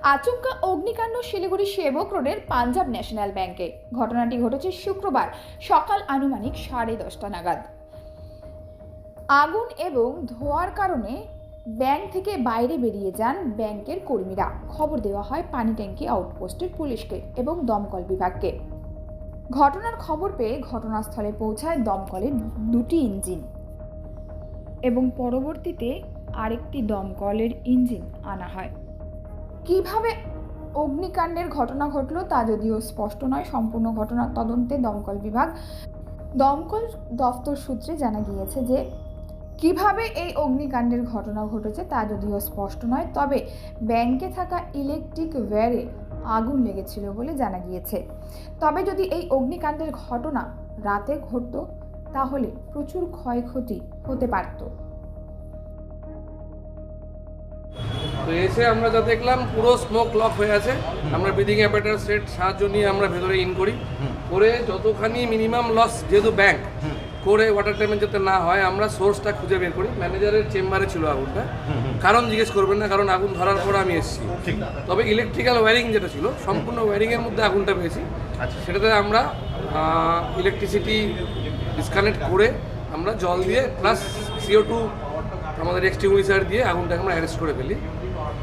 আচমকা অগ্নিকাণ্ড শিলিগুড়ি সেবক রোডের পাঞ্জাব ন্যাশনাল ব্যাংকে। ঘটনাটি ঘটেছে শুক্রবার সকাল আনুমানিক সাড়ে দশটা নাগাদ। আগুন এবং ধোঁয়ার কারণে ব্যাংক থেকে বাইরে বেরিয়ে যান ব্যাংকের কর্মীরা। খবর দেওয়া হয় পানি ট্যাঙ্কি আউটপোস্টের পুলিশকে এবং দমকল বিভাগকে। ঘটনার খবর পেয়ে ঘটনাস্থলে পৌঁছায় দমকলের দুটি ইঞ্জিন এবং পরবর্তীতে আরেকটি দমকলের ইঞ্জিন আনা হয়। কীভাবে অগ্নিকাণ্ডের ঘটনা ঘটলো তা যদিও স্পষ্ট নয়, সম্পূর্ণ ঘটনার তদন্তে দমকল বিভাগ, দমকল দফতর সূত্রে জানা গিয়েছে যে কীভাবে এই অগ্নিকাণ্ডের ঘটনা ঘটেছে তা যদিও স্পষ্ট নয়, তবে ব্যাংকে থাকা ইলেকট্রিক ওয়্যারে আগুন লেগেছিল বলে জানা গিয়েছে। তবে যদি এই অগ্নিকাণ্ডের ঘটনা রাতে ঘটতো, তাহলে প্রচুর ক্ষয়ক্ষতি হতে পারতো। তো এসে আমরা যা দেখলাম পুরো স্মোক লক হয়ে আছে। আমরা ব্রিদিং অ্যাপারেটার সেট সাহায্য নিয়ে আমরা ভেতরে ইন করি। করে যতখানি মিনিমাম লস যেহেতু ব্যাংক করে ওয়াটার টাইমে যাতে না হয় আমরা সোর্সটা খুঁজে বের করি। ম্যানেজারের চেম্বারে ছিল আগুনটা। কারণ জিজ্ঞেস করবেন না কারণ আগুন ধরার পর আমি এসেছি। তবে ইলেকট্রিক্যাল ওয়্যারিং যেটা ছিল সম্পূর্ণ ওয়্যারিংয়ের মধ্যে আগুনটা পেয়েছি। আচ্ছা। সেটাতে আমরা ইলেকট্রিসিটি ডিসকানেক্ট করে আমরা জল দিয়ে প্লাস সিও টু আমাদের এক্সটিংগুইশার দিয়ে আগুনটাকে আমরা অ্যারেস্ট করে ফেলি।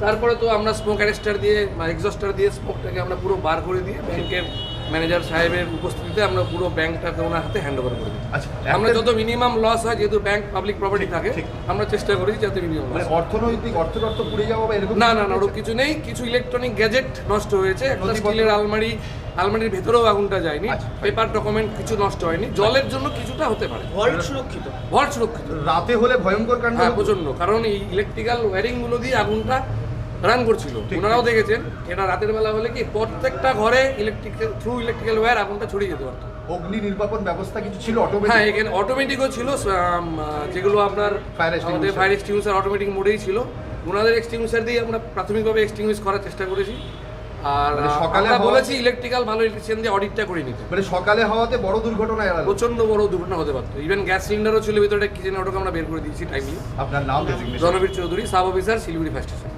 তারপরে তো আমরা স্মোক অ্যারেস্টার দিয়ে বা এক্সস্টার দিয়ে স্মোকটাকে আমরা পুরো বার করে দিয়ে ব্যাংকের ম্যানেজার সাহেবের উপস্থিতিতে আমরা পুরো ব্যাংকটাকে ওনার হাতে হ্যান্ড ওভার করে দিই। আচ্ছা আমরা যত মিনিমাম লস হয় যেহেতু ব্যাংক পাবলিক প্রপার্টি থাকে। আমরা চেষ্টা করি যাতে মিনিমাম মানে অর্থনৈতিক অর্থ টর্থ পুড়ে যাওয়া বা এরকম না না না ওরকম কিছু নেই। কিছু ইলেকট্রনিক গ্যাজেট নষ্ট হয়েছে। একটা স্টিলের আলমারি আলমারির ভেতরেও আগুনটা যায়নি। আচ্ছা। পেপার ডকুমেন্ট কিছু নষ্ট হয়নি। জলের জন্য কিছুটা হতে পারে। ভল্ট সুরক্ষিত। ভল্ট সুরক্ষিত। রাতে হলে ভয়ঙ্কর কাণ্ড হ্যাঁ। প্রচণ্ড কারণ এই ইলেকট্রিক্যাল ওয়্যারিংগুলো দিয়ে আগুনটা রান করছিল। ওনারাও দেখেছেন এটা রাতের বেলা হলে কি প্রত্যেকটা ঘরে ইলেকট্রিক থ্রু ইলেকট্রিক্যাল ওয়্যার আগুনটা ছড়িয়ে যেতে পারতো অগ্নি নির্বাপন ব্যবস্থা কিছু ছিল হ্যাঁ এখানে অটোমেটিকও ছিল যেগুলো আপনার আমাদের ফায়ার এক্সটিংগুইশার অটোমেটিক মোডেই ছিল। ওনাদের এক্সটিংগুইশার দিয়ে আমরা প্রাথমিকভাবে এক্সটিংগুইশ করার চেষ্টা করেছি। আর মানে সকালে বলেছি ইলেকট্রিক্যাল ভালো ইলেকট্রিশিয়ান দিয়ে অডিটটা করে নিতে। মানে সকালে হওয়াতে বড় দুর্ঘটনা এড়ালো। প্রচণ্ড বড় দুর্ঘটনা হতে পারতো। ইভেন গ্যাস সিলিন্ডারও ছিল ভিতরে কিচেনে ওটাকে আমরা বের করে দিয়েছি টাইমলি আপনার নাম Ranbir Chowdhury sub officer Siliguri first station